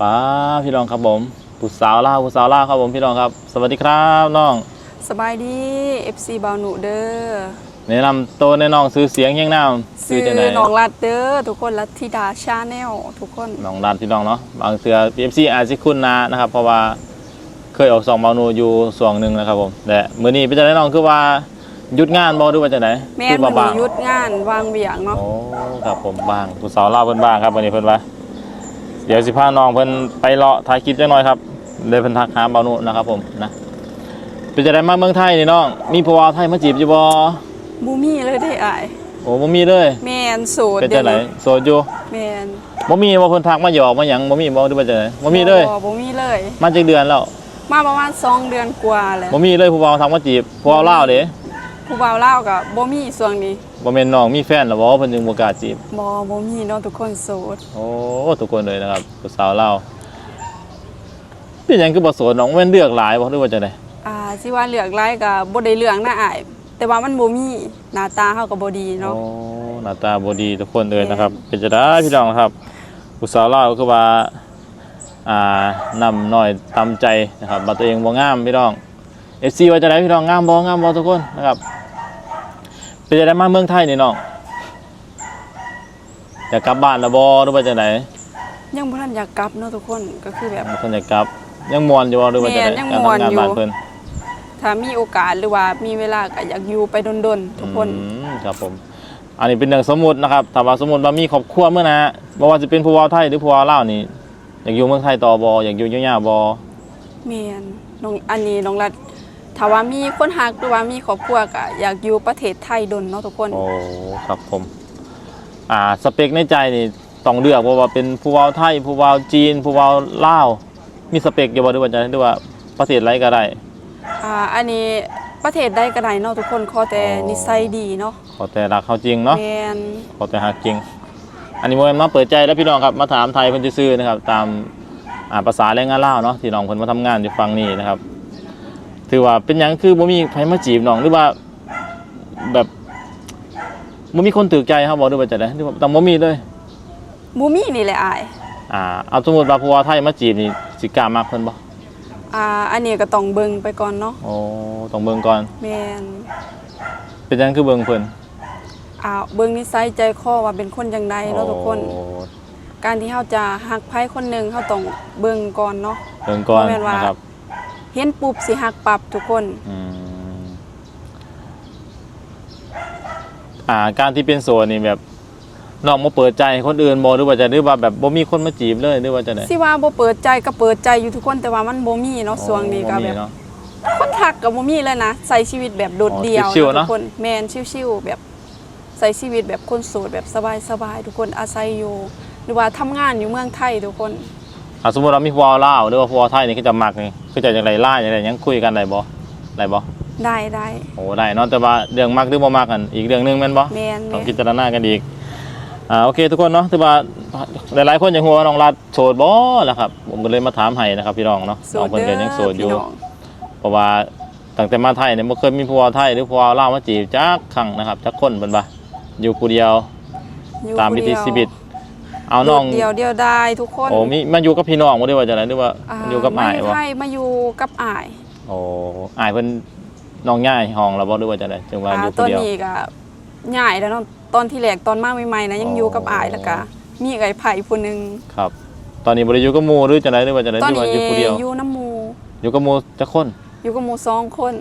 ป้าพี่น้องครับผมผู้สาวลาวผู้สาวลาวครับผมพี่น้องครับ สวัสดีครับน้องสบายดี FC บาวหนูเด้อแนะนำตัวในน้องซื้อเสียงเฮียงน้ำซื้อจังใดน้องรัดเด้อทุกคนรัตธิดาชาแนลทุกคนน้องรันพี่น้องเนาะบางเสือ PFC อาจจะคุ้นหนานะครับ เพราะว่าเคยออกสองเมานูอยู่ส่วงหนึ่งนะครับผมแต่มื้อนี้เป็นจังไดน้องคือว่าหยุดงานบ่หรือว่าจังไดแม่คืนอมื้บ่อบ้านี้งหยุดงานวางเวียงเนาะโอ้ครับผมบ้างผู้สาวลาวเพิ่นบ้างครับวันนี้เพิ่นว่า เดี๋ยวสิพาน้องเพิ่นไปเลาะถ่ายคลิปจังหน่อยครับเลยเพิ่นทักหาเบานุนะครับผมนะเป็นจังไดมาเมืองไทยนี่น้องมีผัวไทยมาจีบอยู่บ่บ่มีเลยได้อายโอ้บ่มีเลยแม่นโสดเป็นจังไดนี้โสดอยู่แม่นบ่มีบ่เพิ่นทักมาหยอกมาหยังบ่มีบ่หรือว่าจังไดบ่มีเลยบ่บ่มีเลย มาจักเดือนแล้วมาประมาณสองเดือนกว่าแล้วบ่มีเลยผู้บ่าวทักมาจีบผู้บ่าวลาวเด้ ผู้บ่าวลาวก็บ่มีช่วงนี้บ่แม่นน้องมีแฟนแล้วบ่เพิ่นจึงบ่กล้าจีบ บ่บ่มีเนาะทุกคนโสดโอ้ทุกคนเลยนะครับผู้สาวลาวเป็นหยังคือบ่โสดน้องแม่นเลือกหลายบ่หรือว่าจังไดอ่าสิว่าเลือกหลายก็บ่ได้เลือกนะอายแต่ว่ามันบ่มีหน้าตาเฮาก็บ่ดีเนาะโอ้หน้าตาบดีทุกคนเลยนะครับ เป็นจะได้พี่น้องครับอุตสาวเล่าวก็คือว่าอ่านำหน่อยตามใจนะครับบัตัวเองบ่งามพี่น้องเอฟซีว่าจะได้พี่น้องงามบ่งามบ่ทุกคนนะครับ เป็นจะได้มาเมืองไทยนี่น้องอยากกลับบ้านแล้วบ่หรือว่าจะไหนยังบ่ทันอยากกลับเนาะทุกคนก็คือแบบบางคนอยากกลับ ยังมวนอยู่บ่หรือว่าจะไหนแม่นยังการม่วนทำงานอยู่ บ้านเพิ่นถ้ามีโอกาสหรือว่ามีเวลาก็อยากอยู่ไปดนๆทุกคน อืมครับผม อันนี้เป็นเรื่องสมมุตินะครับถ้าว่าสมมุติว่ามีครอบครัวเมื่อนะบ่ว่าจะเป็นผู้เว้าไทยหรือผู้เว้าลาวนี่อยากอยู่เมืองไทยต่อบ่อยากอยู่ยาวๆบ่แม่นน้องอันนี้น้องรัด ถ้าว่ามีคนฮักหรือว่ามีครอบครัวก็อยากอยู่ประเทศไทยดนเนาะทุกคน โอ้ครับผม อ่าสเปคในใจนี่ต้องเลือกว่าว่าเป็นผู้เว้าไทย ผู้เว้าจีน ผู้เว้าลาว มีสเปคอยู่บ่หรือว่าจะหรือว่าประเทศไรก็ได้ อ่าอันนี้ประเทศใดก็ได้เนาะทุกคนขอแต่อ๋อนิสัยดีเนาะขอแต่รักเขาจริงเนาะ แม่นขอแต่หักจริง อันนี้โมเมนมาเปิดใจแล้วพี่น้องครับมาถามไทยเพิ่นซื่อๆนะครับ ตามอ่าภาษาแรงงานลาวเนาะที่น้องเพิ่นมาทำงานอยู่ฝั่งนี้นะครับ ถือว่าเป็นหยังคือบ่มีใครมาจีบน้องหรือว่าแบบบ่มีคนถูกใจครับบ่หรือว่าจะได้หรือว่าต้องบ่มีเลยบ่มีนี่แหละอายอ่าเอาสมมุติว่าผู้ว่าไทยมาจีบนี่สิกล้ามักเพิ่นบ่อ่าอันนี้ก็ต้องเบิ่งไปก่อนเนาะโอ้ต้องเบิ่งก่อน แม่นเป็นหยังคือเบิ่งเพิ่นอ่าเบิ่งนิสัยใจคอว่าเป็นคนจังใดเนาะทุกคน โอ้การที่เฮาจะฮักไผคนหนึงเฮาต้องเบิ่งก่อนเนาะ เบิ่งก่อนบ่แม่นว่า นะครับ เห็นปุ๊บสิฮักปรับทุกคนอืมอ่า การที่เป็นโสดนี่แบบน้องมาเปิดใจให้คนอื่นบ่หรือว่าจะหรือว่าแบบบ่มีคนมาจีบเลยหรือว่าจะได้สิว่าบ่เปิดใจก็เปิดใจอยู่ทุกคนแต่ว่ามันบ่มีเนาะช่วงนี้ก็บ่แบมีบเนาะ คนทักก็บ่มีเลยนะใส่ชีวิตแบบโดดเดี่ยวอ๋อชิวๆนะเนอะทุกคนแม่นชิวๆแบบใส่ชีวิตแบบคนโสดแบบสบายๆทุกคนอาศัยอยู่ หรือว่าทำงานอยู่เมืองไทยทุกคน อ่าสมมุติเรามีผู้ว่าลาวหรือว่าผู้ว่าไทยนี่คือจะมักนี่คือจะจังไดล่าจังไดยังคุยกันได้บ่ได้บ่ได้ได้โอ้ได้เนาะแต่ว่าเรื่องมักหรือบ่มักกันอีกเรื่องหนึงแม่นบ่แม่นต้อแม่งนพิจารณากันอีกอ่าโอเคทุกคนเนาะถือว่าหลายๆคนอย่างหัวาน้องรัดโสดบ่ล่ะครับ ผมก็เลยมาถามให้นะครับพี่น้องเนาะโสน้องดเพิ่นเด้ก็ยังโสดอยู่พี่น้องเพราะว่าตั้งแต่มาไทยเนี่ยบ่เคยมีผัวไทยหรือผัวลาวมาจีบจักครั้งนะครับจักคนเพิ่นว่าอยู่ผู้เดียวอยู่ตามวิถีชีวิต เอาน้อง โดดเดียวเดียวได้ทุกคนโอ้มีมาอยู่กับพี่น้องบ่ได้ว่าจังไดหรือว่าาอยู่กับอ้ายมาบ่ไทยมาอยู่กับอ้ายโอ้อ้ายเพิ่นน้องย่ายห้องแล้วบ่หรือว่าจังไดจังว่าอ่าอยู่ตผู้อนเดียวนี้ก็ย้ายแล้วเนาะตอนที่แรกตอนมาใหม่ๆนะยังอยู่กับอ้ายแล้วก็มีไอ้ไผ่ผู้หนึงครับ ตอนนี้บ่ได้อยู่กับหมู่หรือจังไดหรือว่าจังไดหตอนรือว่านี้อยู่ผู้เดียวอยู่น้ำหมูอยู่กับหมู่จักคน อยู่กับหมูสองคน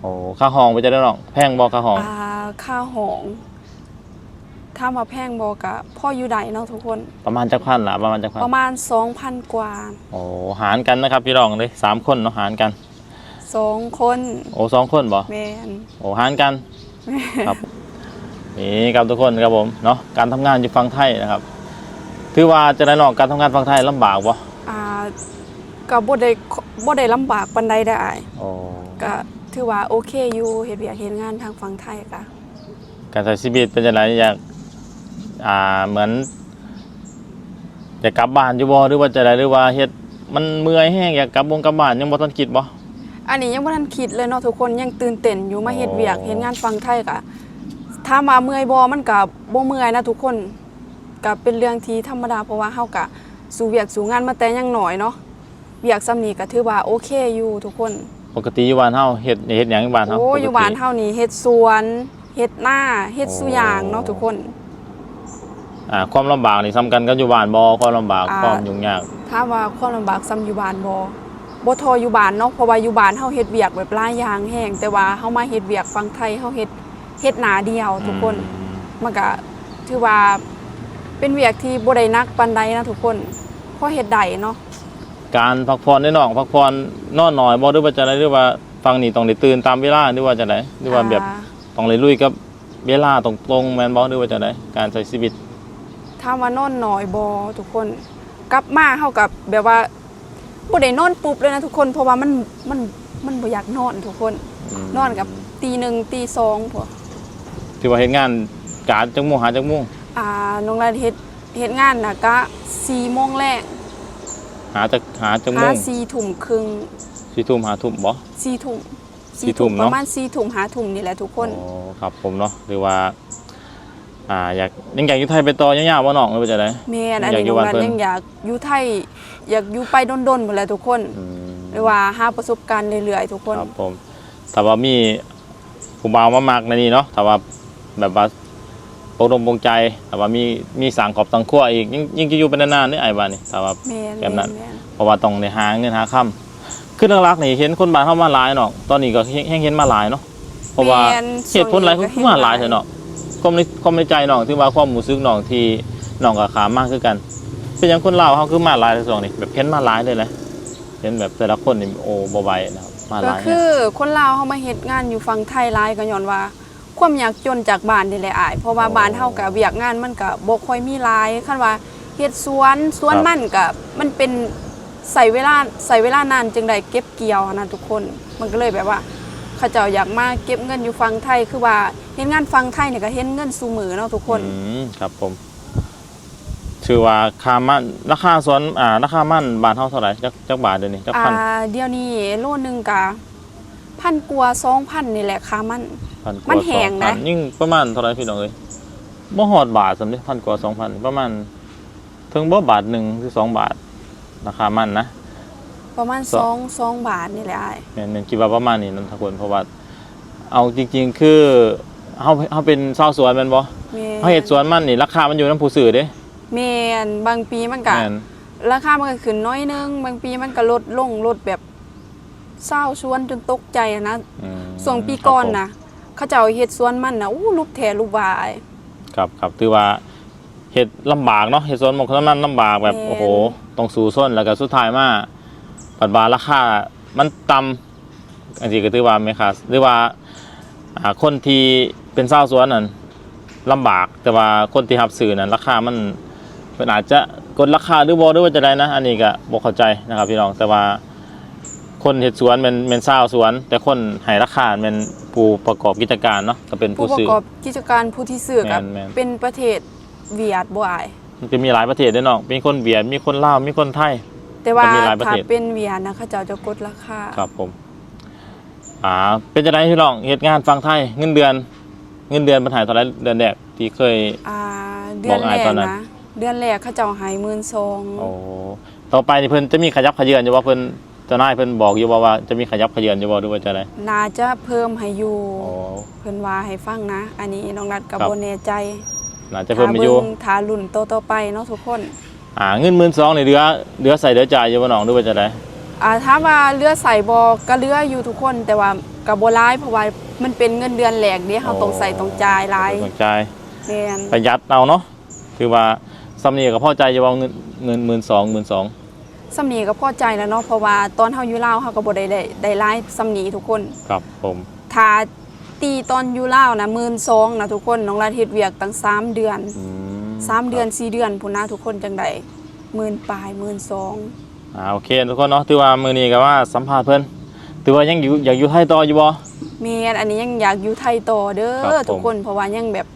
โอ้ค่าห้องไปจะได้น้องแพงบ่ค่าห้องอ่าค่าหอง ถ้ามาแพงบอกะพ่ออยู่ใดเนาะทุกคน ประมาณจักพันล่ะประมาณจักพันประมาณ2,000กว่า โอ้หารกันนะครับพี่น้องเลยสามคนเนาะหารกัน2คนโอ้สองคนบ่แมนโอ้หารกันครับนี่ครับทุกคนครับผมเนาะการทำงานอยู่ฝั่งไทยนะครับถือว่าจะได้น้องการทำงานฝั่งไทยลำบากบ่อ่าก็บ่ได้บ่ได้ลำบากปานใดได้โอ้ก็ถือว่าโอเคอยู่เฮ็ดเวียกเฮ็ดงานทางฝั่งไทยก็การใช้ชีวิตเป็นจังไดอยาก อ่าเหมือนอยากกลับบ้านอยู่บ่หรือว่าจะได้หรือว่าเฮ็ดมันเมื่อยแห้งอยากกลับวงกลับบ้านยังบ่ทันคิดบ่ อันนี้ยังบ่ทันคิดเลยเนาะทุกคนยังตื่นเต้นอยู่มาเฮ็ดเวียกอ๋อเฮ็ดงานฝั่งไทยก็ถ้ามาเมื่อยบ่มันก็บ่เมื่อยนะทุกคนก็เป็นเรื่องที่ธรรมดาเพราะว่าเฮาก็สู่เวียกสู่งานมาแต่ยังหน่อยเนาะเวียกซ้ำนี้ก็ถือว่าโอเคอยู่ทุกคน ปกติอยู่บ้านเฮาเฮ็ดเฮ็ดหยังอยู่บ้านเฮาโอ้ปกติอยู่บ้านเฮานี่เฮ็ดสวนเฮ็ดหน้าเฮ็ดสุอย่างเนาะทุกคน อ่าความลำบากนี่สำคัญกับอยู่บ้านบ่ความลำบากอ่า ความยุ่งยาก ถ้ามว่าความลำบากซ้ำอยู่บ้านบ่บ่ทออยู่บ้านเนาะเพราะว่าอยู่บ้านเฮาเฮ็ดเวียกแบบหลายอย่างแฮงแต่ว่าเฮามาเฮ็ดเวียกฟังไทยเฮาเฮ็ดเฮ็ดหน้าเดียวทุกคนอืมมันก็ถือว่าเป็นเวียกที่บ่ได้หนักปานใดนะทุกคนพอเฮ็ดได้เนาะ การพักผ่อนได้น้องพักผ่อนนอนน้อยบ่หรือว่าจะไดหรือว่าฟังนี่ต้องได้ตื่นตามเวลาหรือว่าจะไดหรือว่าแบบอ่ต้องเลยลุยกับเวลาตรงๆแม่นบ่หรือว่าจะไดการใช้ชีวิต ถ้ามว่านอนน้อยบ่ทุกคนกลับมาเฮากับแบบว่าบ่ได้นอนปุ๊บเลยนะทุกคนเพราะว่ามันมันมันบ่อยากนอนทุกคนมนอนกับตีหนึ่งตีสองพวกถือว่าเฮ็ดงานการจักโมงหาจักโมงอ่าน้องรัดเฮ็ดเฮ็ดงานน่ะก็4โมงแรกหาจักหาจักโมหาง4ทุ่มครึ่งสี่ทุ่มหาทุ่มบ่4ทุ่มสี่ทุ่มปเนาะระมาณ4ทุ่ม5ทุ่มนี่แหละทุกคนโอ้ครับผมเนาะหรือว่า อ่าอยากยังอยากอยู่ไทยไปต่อยาวๆบ่น้องหรือว่าจะไดแม่นอันอยากนี้อยู่น้องบ้านรัดเพิ่นยังอยากอยู่ไทย อยากอยู่ไปดนๆหมดแหละทุกคนอืม หรือว่าหาประสบการณ์เรื่อยๆทุกคน ครับผมถ้าว่ามีผู้บ่าวมามักในนี้เนาะถ้าว่าแบบว่าปกลงปรงใจถ้าว่ามีมีสังขอบสังขั้วอีกยิ่งยิ่งจะอยู่เป็นนานๆนี่ไอ้บ้านนี่ถ้าว่า แม่นแบบนั้น แม่นเพราะว่าต้องได้หาเงินหาค่ำคือหลักๆนี่เห็นคนบ้านเฮามาหลายเนาะตอนนี้ก็แห้งเห็นมาหลายเนาะเพราะว่าแม่นเหตุผลหลายคือมาหลายเถอะเนาะ ความในความในใจน้องที่ว่าความรู้สึกน้องที่น้องกับขามากคือกัน เป็นหยังคนลาวเฮาคือมาหลายในช่วงนี้แบบเห็นมาหลายเลยแหละเห็นแบบแต่ละคนนี่โอ้บ่ไหวนะครับมาหก็ลายคือคนลาวเขามาเฮ็ดงานอยู่ฝั่งไทยหลายก็ย้อนว่า ความยากจนจากบ้านนี่แหละอาย เพราะว่าบ้านเฮาก็เวียกงานมันก็บ่ค่อยมีหลายคันว่าเฮ็ดสวนสวนมันก็มันเป็นใส่เวลาใส่เวลานานจึงได้เก็บเกี่ยวนะทุกคน มันก็เลยแบบว่า เขาเจ้าอยากมาเก็บเงินอยู่ฝั่งไทยคือว่าเฮ็ดงานฝั่งไทยเนี่ยก็เฮ็ดเงินสู่มือเนาะทุกคนอืมครับผมชื่อว่าคามันราคาสวนอ่าราคามันบาทเท่าเท่าไหร่จักจักบาทเดี๋ยวนี้จักอ่าพันเดี๋ยวนี้โลนึงก็พันกว่า2,000นี่แหละค่ามัน พันกมัว่านแพงสอพันะยิ่งประมาณเท่าไหร่พี่น้องเอ้ยบ่ฮอดบาทสำเร็จพันกว่าสองพันประมาณถึงบ่บาทหนึ่งหรือสองบาทราคามันนะ ประมาณสสอองสองบาทนี่แหละอ้ายแม่นแม่นคิดว่าประมาณนี้นั่นทุกคนเพราะว่าเอาจริง ๆ คือเฮาเฮาเป็นชาวสวนแม่นบ่แม่เฮาเฮ็ดสวนมันนี่ราคามันอยู่นำผู้ซื้อเด้แม่นบางปีมันก็แม่นราคามันก็ขึ้นน้อยนึงบางปีมันก็ลดลงลดแบบเศร้าชวนจนตกใจอะนะอืมส่วนปีก่อนครับผมนะเขาเจ้าเฮ็ดสวนมันนะอู้รูปแทรูปวายครับครับถือว่าเฮ็ดลำบากเนาะเฮ็ดสวนหมกนั้นลำบากแบบแม่นโอ้โหต้องสู้ส้นแล้วก็สุดท้ายมา ปัดบาราคามันต่ำอันนี้ก็ถือว่าไม่ค่ะหรือว่าอ่าคนที่เป็นชาวสวนนั่นลำบากแต่ว่าคนที่รับซื้อนั่นราคามันมันอาจจะกดราคาหรือบ่หรือว่าจะได้นะ อันนี้ก็บ่เข้าใจนะครับพี่น้องแต่ว่าคนเฮ็ดสวนเป็นเป็นชาวสวน แต่คนให้ราคาเป็นผู้ประกอบกิจการเนาะก็เป็นผู้ผู้ประซื้อกอบกิจการผู้ที่ซื้อกับแม่นๆ เป็นประเทศเวียดบ่อาย มันจะมีหลายประเทศด้วยเนาะมีคนเวียดมีคนลาวมีคนไทย แต่ว่าก็มีหลายประถ้าเทศ เป็นเวียดนะเขาเจ้าจะกดราคาครับผม อ่า เป็นจะได้ที่น้องเหตุงานฟังไทยเงินเดือน เงินเดือนปัญหาเท่าไหรเดือนแรกที่เคย อ่าเดือนบอกแรอ้ายกตอนนั้น นะเดือนแรกเขาเจ้าให้หมื่นสองโอ้ต่อไปนี่เพิ่นจะมีขยับขยื่นอยู่ว่าเพิ่นเจะนายเพิ่นบอกอยู่ว่าว่าจะมีขยับขยื่นอยู่ว่าดูว่าจะได้น่าจะเพิ่มให้อยู่โอ้ เพิ่นว่าให้ฟังนะ อันนี้น้องรัดกับครับบ่แน่ใจน่าจะเพิ่มมาอยู่ถ้าเบิ่งถ้ารุ่นโตต่อๆไปเนาะทุกคน อ่าเงินหมื่นสองนี่เหลือเหลือใส่เหลือจ่ายอยู่บ่น้องดูว่าจะได้อ่าถามว่าเรือใส่บอก็เรืออยู่ทุกคน แต่ว่ากับโบร้ายเพราะว่ามันเป็นเงินเดือนแหลกเดียวเขาต้องใส่ต้องจ่ายหลายต้องจ่ายแม่นประหยัดเอาเนาะคือว่าสำเนียก็พอใจจะว่าเงินเงินหมื่นสองหมื่นสองสำนีก็พอใจแล้วเนาะเพราะว่าตอนเฮาอยู่ลาวเฮาก็บ่ได้ได้ได้หลายสำนีทุกคน ครับผมถ้าตีตอนอยู่ลาวนะ12,000นะทุกคนน้องรัดเฮ็ดเวียกตั้งสามเดือน อืม สามเดือนสี่เดือนพุ่นนะทุกคนจังได๋หมื่นปลาย12,000อ่าโอเคทุกคนเนาะถือว่ามือนี้ก็ว่าสัมภาษณ์เพิ่นถือว่ายังอยู่อยากอยู่ไทยต่ออยู่บ่แม่นอันนี้ยังอยากอยู่ไทยต่อเด้ครัอบผมทุกคนเพราะว่ายังแบบ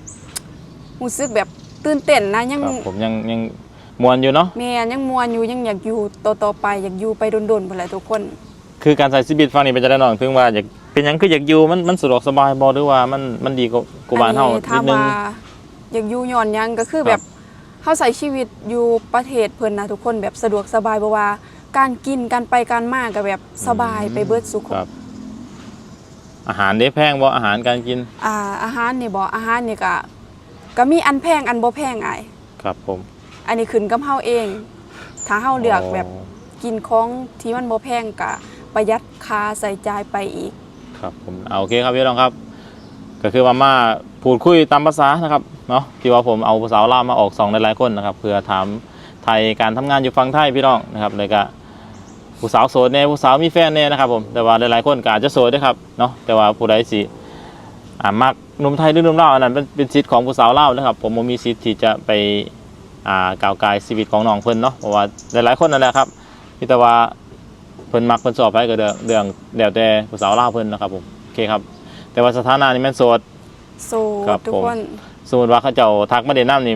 รู้สึกแบบตื่นเต้นนะยังครับผมยังยังมวนอยู่เนาะแม่ยังมวนอยู่ยังอยากอยู่ต่อต่อไปอยากอยู่ไปโดนๆพุ่นแหละทุกคน คือการใส่ชีวิตฟังนี่เป็นจะได้น้องถึงว่าอยากเป็นหยังคืออยากอยู่มันมันสะดวกสบายบ่หรือว่ามันมันดีกว่ากว่าบ้านเฮาอันิดนึงถามว่า อยากอยู่ย้อนหยังก็คือครับแบบเฮาใช้ชีวิตอยู่ประเทศเพิ่นนะทุกคนแบบสะดวกสบายบ่ว่า การกินการไปการมาก็แบบสบายไปเบิดสุขครับ อาหารได้แพงบ่อาหารการกิน อ่าอาหารนี่บ่อาหารนี่ก็ก็มีอันแพงอันบ่แพงอ้ายครับผมอันนี้ขึ้นกับเฮาเอง ถ้าเฮาเลือกแบบอ๋อกินของที่มันบ่แพงก็ประหยัดค่าใส่จ่ายไปอีก ครับผมเอาโอเคครับพี่น้องครับ ก็คือว่ามาพูดคุยตามภาษานะครับเนาะที่ว่าผมเอาภาษาลาวมาออกสองหลายๆคนนะครับเพื่อถามไทยการทำงานอยู่ฝั่งไทยพี่น้องนะครับเลยก็ผู้สาวโสดแน่ผู้สาวมีแฟนแน่นะครับผมแต่ว่าหลายๆคนก็อาจจะโสดด้วยครับเนาะแต่ว่าผู้ใดสิอ่ามักนุ่มไทยหรือนุ่มลาวอันนั้นเป็นเป็นสิทธิ์ของผู้สาวลาวนะครับ ผมบ่มีสิทธิ์ที่จะไปอ่ากล่าวกายชีวิตของน้องเพิ่นเนาะเพราะว่าหลายๆคนนั่นแหละครับมีแต่ว่าเพิ่นมักเพิ่นสอบไปก็เรื่องเรื่องแล้วแต่ผู้สาวลาวเพิ่นนะครับผมโอเคครับ แต่ว่าสถานะนี่แม่นโสด โสครัดบทุกผม คนสมมติว่าเขาเจ้าทักมาเด่นน้ำนี่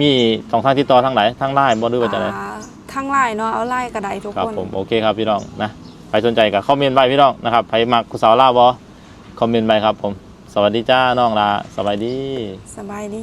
มีสองทางติดต่อทางไหนทางไลน์บ่หรือว่าจะไหนอ่าทางไลน์เนาะเอาไลน์ก็ได้ทุกครับคนผมโอเคครับพี่น้องนะใครสนใจก็คอมเมนต์ไว้พี่น้องนะครับใครมักกุสาวลาวบ่คอมเมนต์ไปครับผม สวัสดีจ้าน้องลาสวัสดี สบายดี